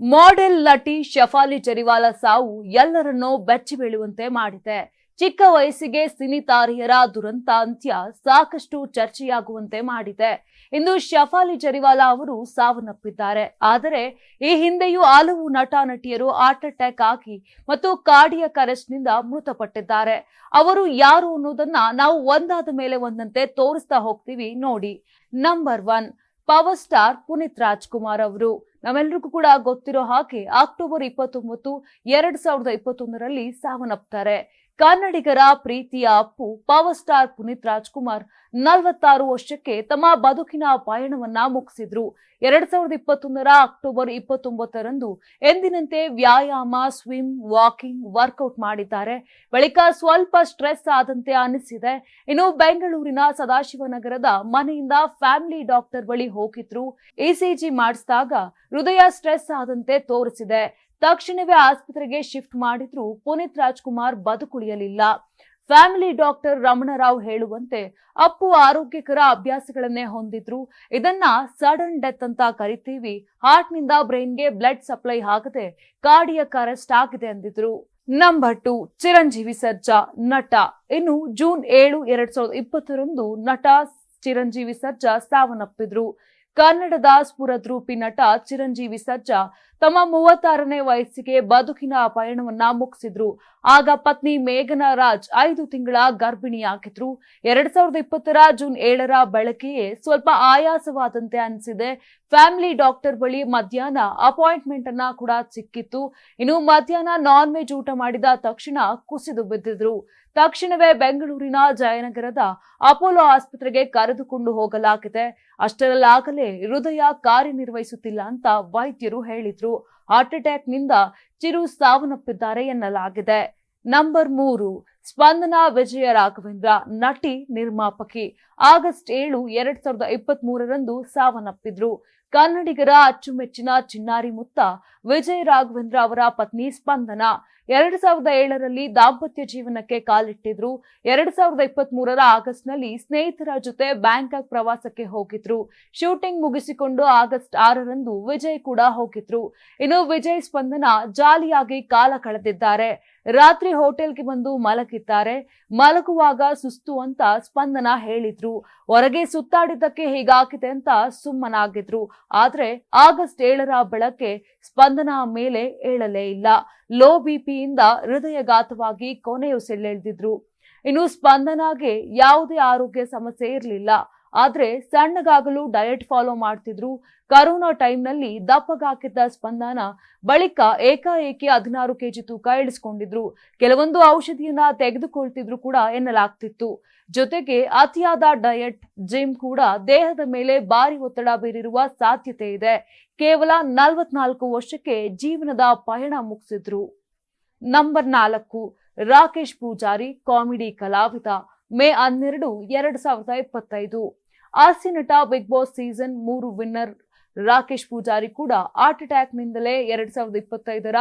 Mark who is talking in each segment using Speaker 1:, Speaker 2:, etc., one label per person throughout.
Speaker 1: Model ನಟಿ ಶಫಾಲಿ ಜರಿವಾಲ ಸಾವು ಎಲ್ಲರನ್ನೂ ಬೆಚ್ಚಿ ಬೀಳುವಂತೆ ಮಾಡಿದೆ. ಚಿಕ್ಕ ವಯಸ್ಸಿಗೆ ಸಿನಿ ತಾರೆಯರ ದುರಂತ ಅಂತ್ಯ ಸಾಕಷ್ಟು ಚರ್ಚೆಯಾಗುವಂತೆ ಮಾಡಿದೆ. ಇಂದು ಶಫಾಲಿ ಜರಿವಾಲ ಅವರು ಸಾವನ್ನಪ್ಪಿದ್ದಾರೆ. ಆದರೆ ಈ ಹಿಂದೆಯೂ ಹಲವು ನಟ ನಟಿಯರು ಹಾರ್ಟ್ ಅಟ್ಯಾಕ್ ಆಗಿ ಮತ್ತು ಕಾಡಿಯ ಅರೆಸ್ಟ್ನಿಂದ ಮೃತಪಟ್ಟಿದ್ದಾರೆ. ಅವರು ಯಾರು ಅನ್ನೋದನ್ನ ನಾವು ಒಂದಾದ ಮೇಲೆ ಒಂದಂತೆ ತೋರಿಸ್ತಾ ಹೋಗ್ತೀವಿ ನೋಡಿ. Number one, power star Puneeth Rajkumar ಅವರು. ನಮ್ಮೆಲ್ಲರಿಗೂ ಕೂಡ ಗೊತ್ತಿರೋ ಹಾಗೆ ಅಕ್ಟೋಬರ್ ಇಪ್ಪತ್ತೊಂಬತ್ತು ಎರಡ್ ಸಾವಿರದ ಇಪ್ಪತ್ತೊಂದರಲ್ಲಿ ಸಾವನ್ನಪ್ತಾರೆ. ಕನ್ನಡಿಗರ ಪ್ರೀತಿಯ ಅಪ್ಪು ಪವರ್ ಸ್ಟಾರ್ ಪುನೀತ್ ರಾಜ್ಕುಮಾರ್ ನಲವತ್ತಾರು ವರ್ಷಕ್ಕೆ ತಮ್ಮ ಬದುಕಿನ ಪಯಣವನ್ನ ಮುಗಿಸಿದ್ರು. ಎರಡ್ ಸಾವಿರದ ಇಪ್ಪತ್ತೊಂದರ ಅಕ್ಟೋಬರ್ ಇಪ್ಪತ್ತೊಂಬತ್ತರಂದು ಎಂದಿನಂತೆ ವ್ಯಾಯಾಮ ಸ್ವಿಮ್ ವಾಕಿಂಗ್ ವರ್ಕೌಟ್ ಮಾಡಿದ್ದಾರೆ. ಬಳಿಕ ಸ್ವಲ್ಪ ಸ್ಟ್ರೆಸ್ ಆದಂತೆ ಅನಿಸಿದೆ ಇನ್ನು ಬೆಂಗಳೂರಿನ ಸದಾಶಿವನಗರದ ಮನೆಯಿಂದ ಫ್ಯಾಮಿಲಿ ಡಾಕ್ಟರ್ ಬಳಿ ಹೋಗಿದ್ರು. ಇಸಿಜಿ ಮಾಡಿಸಿದಾಗ ಹೃದಯ ಸ್ಟ್ರೆಸ್ ಆದಂತೆ ತೋರಿಸಿದೆ. ತಕ್ಷಣವೇ ಆಸ್ಪತ್ರೆಗೆ ಶಿಫ್ಟ್ ಮಾಡಿದ್ರು ಪುನೀತ್ ರಾಜ್ಕುಮಾರ್ ಬದುಕುಳಿಯಲಿಲ್ಲ. ಫ್ಯಾಮಿಲಿ ಡಾಕ್ಟರ್ ರಮಣರಾವ್ ಹೇಳುವಂತೆ ಅಪ್ಪು ಆರೋಗ್ಯಕರ ಅಭ್ಯಾಸಗಳನ್ನೇ ಹೊಂದಿದ್ರು. ಇದನ್ನ ಸಡನ್ ಡೆತ್ ಅಂತ ಕರಿತೀವಿ. ಹಾರ್ಟ್ನಿಂದ ಬ್ರೈನ್ಗೆ ಬ್ಲಡ್ ಸಪ್ಲೈ ಆಗದೆ ಕಾರ್ಡಿಯಕ್ ಅರೆಸ್ಟ್ ಆಗಿದೆ ಅಂದಿದ್ರು. ನಂಬರ್ ಟು, ಚಿರಂಜೀವಿ ಸರ್ಜಾ, ನಟ. ಇನ್ನು ಜೂನ್ ಏಳು, ಎರಡ್ ಸಾವಿರದ ಇಪ್ಪತ್ತರಂದು ನಟ ಚಿರಂಜೀವಿ ಸರ್ಜಾ ಸಾವನ್ನಪ್ಪಿದ್ರು. ಕನ್ನಡದ ಸ್ಫುರದ್ರೂಪಿ ನಟ ಚಿರಂಜೀವಿ ಸರ್ಜಾ ತಮ್ಮ ಮೂವತ್ತಾರನೇ ವಯಸ್ಸಿಗೆ ಬದುಕಿನ ಪಯಣವನ್ನ ಮುಗಿಸಿದ್ರು. ಆಗ ಪತ್ನಿ ಮೇಘನಾ ರಾಜ್ ಐದು ತಿಂಗಳ ಗರ್ಭಿಣಿಯಾಗಿದ್ರು. ಎರಡ್ ಸಾವಿರದ ಇಪ್ಪತ್ತರ ಜೂನ್ ಏಳರ ಬೆಳಕೆಯೇ ಸ್ವಲ್ಪ ಆಯಾಸವಾದಂತೆ ಅನಿಸಿದೆ. ಫ್ಯಾಮಿಲಿ ಡಾಕ್ಟರ್ ಬಳಿ ಮಧ್ಯಾಹ್ನ ಅಪಾಯಿಂಟ್ಮೆಂಟ್ ಅನ್ನ ಕೂಡ ಸಿಕ್ಕಿತ್ತು. ಇನ್ನು ಮಧ್ಯಾಹ್ನ ನಾನ್ ವೆಜ್ ಊಟ ಮಾಡಿದ ತಕ್ಷಣ ಕುಸಿದು ಬಿದ್ದಿದ್ರು. ತಕ್ಷಣವೇ ಬೆಂಗಳೂರಿನ ಜಯನಗರದ ಅಪೋಲೋ ಆಸ್ಪತ್ರೆಗೆ ಕರೆದುಕೊಂಡು ಹೋಗಲಾಗಿದೆ. ಅಷ್ಟರಲ್ಲಾಗಲೇ ಹೃದಯ ಕಾರ್ಯನಿರ್ವಹಿಸುತ್ತಿಲ್ಲ ಅಂತ ವೈದ್ಯರು ಹೇಳಿದ್ರು. ಹಾರ್ಟ್ ಅಟ್ಯಾಕ್ನಿಂದ ಚಿರು ಸಾವನ್ನಪ್ಪಿದ್ದಾರೆ ಎನ್ನಲಾಗಿದೆ. ನಂಬರ್ ಮೂರು, ಸ್ಪಂದನಾ ವಿಜಯ ರಾಘವೇಂದ್ರ, ನಟಿ ನಿರ್ಮಾಪಕಿ. ಆಗಸ್ಟ್ ಏಳು, ಎರಡ್ ಸಾವಿರದ ಇಪ್ಪತ್ತ್ ಮೂರರಂದು ಸಾವನ್ನಪ್ಪಿದ್ರು. ಕನ್ನಡಿಗರ ಅಚ್ಚುಮೆಚ್ಚಿನ ಚಿನ್ನಾರಿ ಮುತ್ತ ವಿಜಯ್ ರಾಘವೇಂದ್ರ ಅವರ ಪತ್ನಿ ಸ್ಪಂದನ. ಎರಡ್ ಸಾವಿರದ ಏಳರಲ್ಲಿ ದಾಂಪತ್ಯ ಜೀವನಕ್ಕೆ ಕಾಲಿಟ್ಟಿದ್ರು. ಎರಡ್ ಸಾವಿರದ ಇಪ್ಪತ್ತ್ ಮೂರರ ಆಗಸ್ಟ್ನಲ್ಲಿ ಸ್ನೇಹಿತರ ಜೊತೆ ಬ್ಯಾಂಕಾಕ್ ಪ್ರವಾಸಕ್ಕೆ ಹೋಗಿದ್ರು. ಶೂಟಿಂಗ್ ಮುಗಿಸಿಕೊಂಡು ಆಗಸ್ಟ್ ಆರರಂದು ವಿಜಯ್ ಕೂಡ ಹೋಗಿದ್ರು. ಇನ್ನು ವಿಜಯ್ ಸ್ಪಂದನ ಜಾಲಿಯಾಗಿ ಕಾಲ ಕಳೆದಿದ್ದಾರೆ. ರಾತ್ರಿ ಹೋಟೆಲ್ಗೆ ಬಂದು ಮಲಗಿದ್ದಾರೆ. ಮಲಗುವಾಗ ಸುಸ್ತು ಅಂತ ಸ್ಪಂದನ ಹೇಳಿದ್ರು. ಹೊರಗೆ ಸುತ್ತಾಡಿದ್ದಕ್ಕೆ ಹೀಗಾಗಿದೆ ಅಂತ ಸುಮ್ಮನಾಗಿದ್ರು. ಆದ್ರೆ ಆಗಸ್ಟ್ ಏಳರ ಬೆಳಗ್ಗೆ ಸ್ಪಂದನ ಮೇಲೆ ಏಳಲೇ ಇಲ್ಲ. ಲೋ ಬಿಪಿಯಿಂದ ಹೃದಯಘಾತವಾಗಿ ಕೊನೆಯುಸಿಳೆಳೆದಿದ್ರು ಇನ್ನು ಸ್ಪಂದನಾಗೆ ಯಾವುದೇ ಆರೋಗ್ಯ ಸಮಸ್ಯೆ ಇರಲಿಲ್ಲ. ಆದ್ರೆ ಸಣ್ಣಗಾಗಲು ಡಯಟ್ ಫಾಲೋ ಮಾಡ್ತಿದ್ರು. ಕರೋನಾ ಟೈಮ್ನಲ್ಲಿ ದಪ್ಪಗಾಕಿದ್ದ ಸ್ಪಂದನ ಬಳಿಕ ಏಕಾಏಕಿ ಹದಿನಾರು ಕೆಜಿ ತೂಕ ಇಳಿಸ್ಕೊಂಡಿದ್ರು. ಕೆಲವೊಂದು ಔಷಧಿಯನ್ನ ತೆಗೆದುಕೊಳ್ತಿದ್ರು ಕೂಡ ಎನ್ನಲಾಗ್ತಿತ್ತು. ಜೊತೆಗೆ ಅತಿಯಾದ ಡಯಟ್ ಜಿಮ್ ಕೂಡ ದೇಹದ ಮೇಲೆ ಭಾರಿ ಒತ್ತಡ ಬೀರಿರುವ ಸಾಧ್ಯತೆ ಇದೆ. ಕೇವಲ ನಲವತ್ನಾಲ್ಕು ವರ್ಷಕ್ಕೆ ಜೀವನದ ಪಯಣ ಮುಗಿಸಿದ್ರು. ನಂಬರ್ ನಾಲ್ಕು, ರಾಕೇಶ್ ಪೂಜಾರಿ ಕಾಮಿಡಿ ಕಲಾವಿದ. ಮೇ ಹನ್ನೆರಡು, ಎರಡ್ ಸಾವಿರದ ಇಪ್ಪತ್ತೈದು. ಹಾಸ್ಯ ನಟ ಬಿಗ್ ಬಾಸ್ ಸೀಸನ್ ಮೂರು ವಿನ್ನರ್ ರಾಕೇಶ್ ಪೂಜಾರಿ ಕೂಡ ಹಾರ್ಟ್ ಅಟ್ಯಾಕ್ ನಿಂದಲೇ ಎರಡ್ ಸಾವಿರದ ಇಪ್ಪತ್ತೈದರ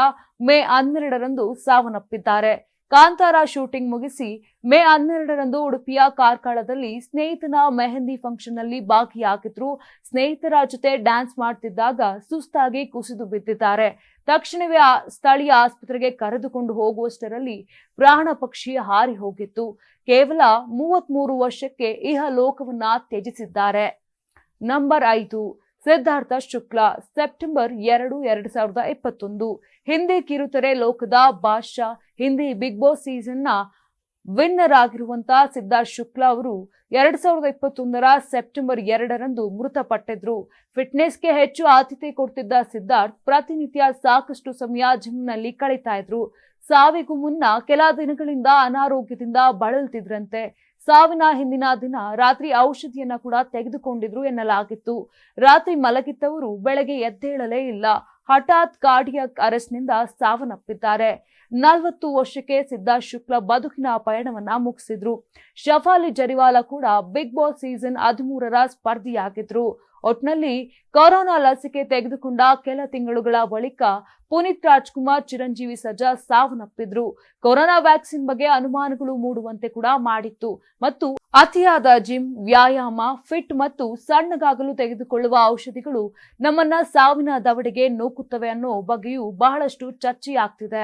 Speaker 1: ಮೇ ಹನ್ನೆರಡರಂದು ಸಾವನ್ನಪ್ಪಿದ್ದಾರೆ. ಕಾಂತಾರ ಶೂಟಿಂಗ್ ಮುಗಿಸಿ ಮೇ ಹನ್ನೆರಡರಂದು ಉಡುಪಿಯ ಕಾರ್ಕಳದಲ್ಲಿ ಸ್ನೇಹಿತನ ಮೆಹಂದಿ ಫಂಕ್ಷನ್ನಲ್ಲಿ ಭಾಗಿಯಾಗಿದ್ರು. ಸ್ನೇಹಿತರ ಜೊತೆ ಡ್ಯಾನ್ಸ್ ಮಾಡ್ತಿದ್ದಾಗ ಸುಸ್ತಾಗಿ ಕುಸಿದು ಬಿದ್ದಿದ್ದಾರೆ. ತಕ್ಷಣವೇ ಸ್ಥಳೀಯ ಆಸ್ಪತ್ರೆಗೆ ಕರೆದುಕೊಂಡು ಹೋಗುವಷ್ಟರಲ್ಲಿ ಪ್ರಾಣ ಪಕ್ಷಿ ಹಾರಿ ಹೋಗಿತ್ತು. ಕೇವಲ ಮೂವತ್ಮೂರು ವರ್ಷಕ್ಕೆ ಇಹ ಲೋಕವನ್ನ ತ್ಯಜಿಸಿದ್ದಾರೆ. ನಂಬರ್ ಐದು. ಸಿದ್ಧಾರ್ಥ ಶುಕ್ಲಾ, ಸೆಪ್ಟೆಂಬರ್ ಎರಡು, ಎರಡ್ ಸಾವಿರದ ಇಪ್ಪತ್ತೊಂದು. ಹಿಂದಿ ಕಿರುತೆರೆ ಲೋಕದ ಬಾಷಾ ಹಿಂದಿ ಬಿಗ್ ಬಾಸ್ ಸೀಸನ್ನ ವಿನ್ನರ್ ಆಗಿರುವಂತಹ ಸಿದ್ಧಾರ್ಥ್ ಶುಕ್ಲಾ ಅವರು ಎರಡ್ ಸಾವಿರದ ಇಪ್ಪತ್ತೊಂದರ ಸೆಪ್ಟೆಂಬರ್ ಎರಡರಂದು ಮೃತಪಟ್ಟಿದ್ರು. ಫಿಟ್ನೆಸ್ಗೆ ಹೆಚ್ಚು ಆದ್ಯತೆ ಕೊಡ್ತಿದ್ದ ಸಿದ್ಧಾರ್ಥ್ ಪ್ರತಿನಿತ್ಯ ಸಾಕಷ್ಟು ಸಮಯ ಜಿಮ್ನಲ್ಲಿ ಕಳೀತಾ ಇದ್ರು. ಸಾವಿಗೂ ಮುನ್ನ ಕೆಲ ದಿನಗಳಿಂದ ಅನಾರೋಗ್ಯದಿಂದ ಬಳಲ್ತಿದ್ರಂತೆ. ಸಾವಿನ ಹಿಂದಿನ ದಿನ ರಾತ್ರಿ ಔಷಧಿಯನ್ನ ಕೂಡ ತೆಗೆದುಕೊಂಡಿದ್ರು ಎನ್ನಲಾಗಿತ್ತು. ರಾತ್ರಿ ಮಲಗಿದ್ದವರು ಬೆಳಗ್ಗೆ ಎದ್ದೇಳಲೇ ಇಲ್ಲ. ಹಠಾತ್ ಕಾರ್ಡಿಯಕ್ ಅರೆಸ್ಟ್ನಿಂದ ಸಾವನ್ನಪ್ಪಿದ್ದಾರೆ. ನಲವತ್ತು ವರ್ಷಕ್ಕೆ ಸಿದ್ಧಾರ್ಥ್ ಶುಕ್ಲ ಬದುಕಿನ ಪಯಣವನ್ನ ಮುಗಿಸಿದ್ರು. ಶಫಾಲಿ ಜರಿವಾಲ ಕೂಡ ಬಿಗ್ ಬಾಸ್ ಸೀಸನ್ ಹದಿಮೂರರ ಸ್ಪರ್ಧಿಯಾಗಿದ್ರು. ಒಟ್ನಲ್ಲಿ ಕೊರೋನಾ ಲಸಿಕೆ ತೆಗೆದುಕೊಂಡ ಕೆಲ ತಿಂಗಳುಗಳ ಬಳಿಕ ಪುನೀತ್ ರಾಜ್ಕುಮಾರ್ ಚಿರಂಜೀವಿ ಸಜಾ ಸಾವನ್ನಪ್ಪಿದ್ರು. ಕೊರೋನಾ ವ್ಯಾಕ್ಸಿನ್ ಬಗ್ಗೆ ಅನುಮಾನಗಳು ಮೂಡುವಂತೆ ಕೂಡ ಮಾಡಿತ್ತು. ಮತ್ತು ಅತಿಯಾದ ಜಿಮ್, ವ್ಯಾಯಾಮ, ಫಿಟ್ ಮತ್ತು ಸಣ್ಣಗಾಗಲು ತೆಗೆದುಕೊಳ್ಳುವ ಔಷಧಿಗಳು ನಮ್ಮನ್ನ ಸಾವಿನ ದವಡೆಗೆ ನೂಕುತ್ತವೆ ಅನ್ನೋ ಬಗ್ಗೆಯೂ ಬಹಳಷ್ಟು ಚರ್ಚೆಯಾಗ್ತಿದೆ.